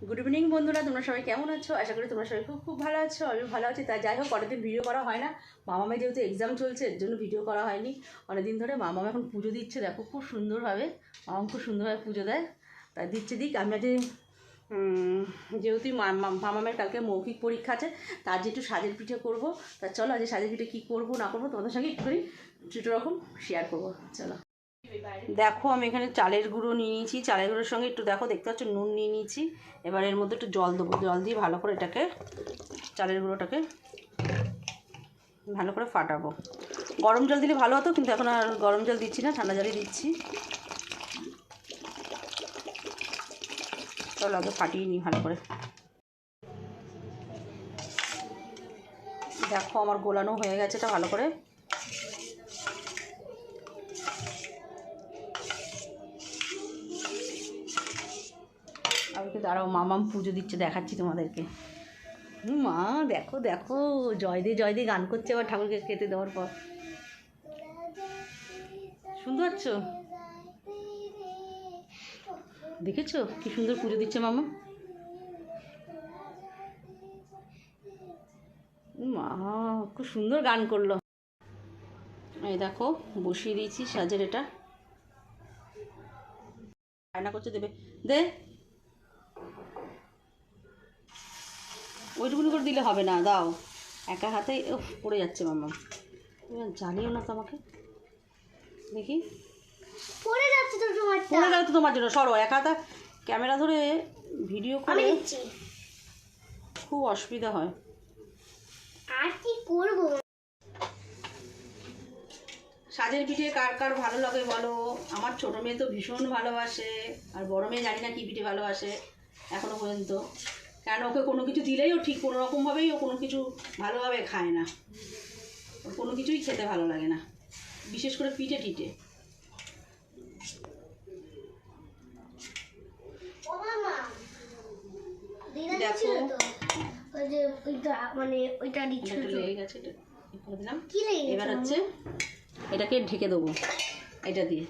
Good evening বন্ধুরা, তোমরা সবাই কেমন আছো? আশা করি তোমরা সবাই খুব খুব ভালো আছো আমি ভালো আছি। তা যাই হোক, অনেকদিন ভিডিও করা হয় না। মামামে যেহেতু এক্সাম চলছে, এর জন্য ভিডিও করা হয়নি। অনেকদিন ধরে মামাম এখন পুজো দিচ্ছে, দেখো খুব সুন্দরভাবে। মামাম খুব সুন্দরভাবে পুজো দেয়। তাই দিচ্ছে দিক, আমরা যে যেহেতু মামামের কালকে মৌখিক পরীক্ষা আছে, তার যে একটু সাজের পিঠে করব। তা চলো, আজ সাজের পিঠে কী করব, না করব, তোমাদের সঙ্গে একটুখানি দুটো রকম শেয়ার করব। চলো। দেখো, আমি এখানে চালের গুঁড়ো নিয়ে নিয়েছি। চালের গুঁড়োর সঙ্গে একটু দেখো, দেখতে পাচ্ছ, নুন নিয়ে নিয়েছি। এবার এর মধ্যে একটু জল দেবো। জল দিয়ে ভালো করে এটাকে, চালের গুঁড়োটাকে ভালো করে ফাটাবো। গরম জল দিলে ভালো হতো, কিন্তু এখন আর গরম জল দিচ্ছি না, ঠান্ডা জলই দিচ্ছি। চলো, আগে ফাটিয়ে নিই ভালো করে। দেখো, আমার গোলানো হয়ে গেছে এটা ভালো করে। আমি তো দাঁড়াও, মামাম পুজো দিচ্ছে, দেখাচ্ছি তোমাদেরকে। মা দেখো দেখো, জয় দে জয় দে, গান করছে আবার ঠাকুরকে খেতে দেওয়ার পর। শুনতে পাচ্ছ? দেখেছ? কি সুন্দর পুজো দিচ্ছে মামা। মা খুব সুন্দর গান করল। এই দেখো, বসিয়ে দিয়েছি, সাজের এটা। রান্না করছে, দেবে। দে। ওইটুকুনি করে দিলে হবে না দাও। একা হাতে পড়ে যাচ্ছে মামা জানিও না তো আমাকে। দেখি। পড়ে যাচ্ছে তো পড়ে তোমার জন্য। সরো একা হাতে ক্যামেরা ধরে ভিডিও করে খুব অসুবিধা হয়। আর কি করব? সাজের পিঠে কার কার ভালো লাগে বলো? আমার ছোটো মেয়ে তো ভীষণ ভালোবাসে আর বড় মেয়ে জানি না কী পিঠে ভালোবাসে এখনও পর্যন্ত। কেন ওকে কোনো কিছু দিলেই ও ঠিক কোনো রকমভাবেই ও কোনো কিছু ভালোভাবে খায় না। ওর কোনো কিছুই খেতে ভালো লাগে না। বিশেষ করে পিঠে টিটে। দেখো। ওইটা মানে ওইটা এটা দিচ্ছিল একটু তো। লেগে গেছে এটা দিলাম। এবার হচ্ছে এটাকে ঢেকে দেবো এটা দিয়ে।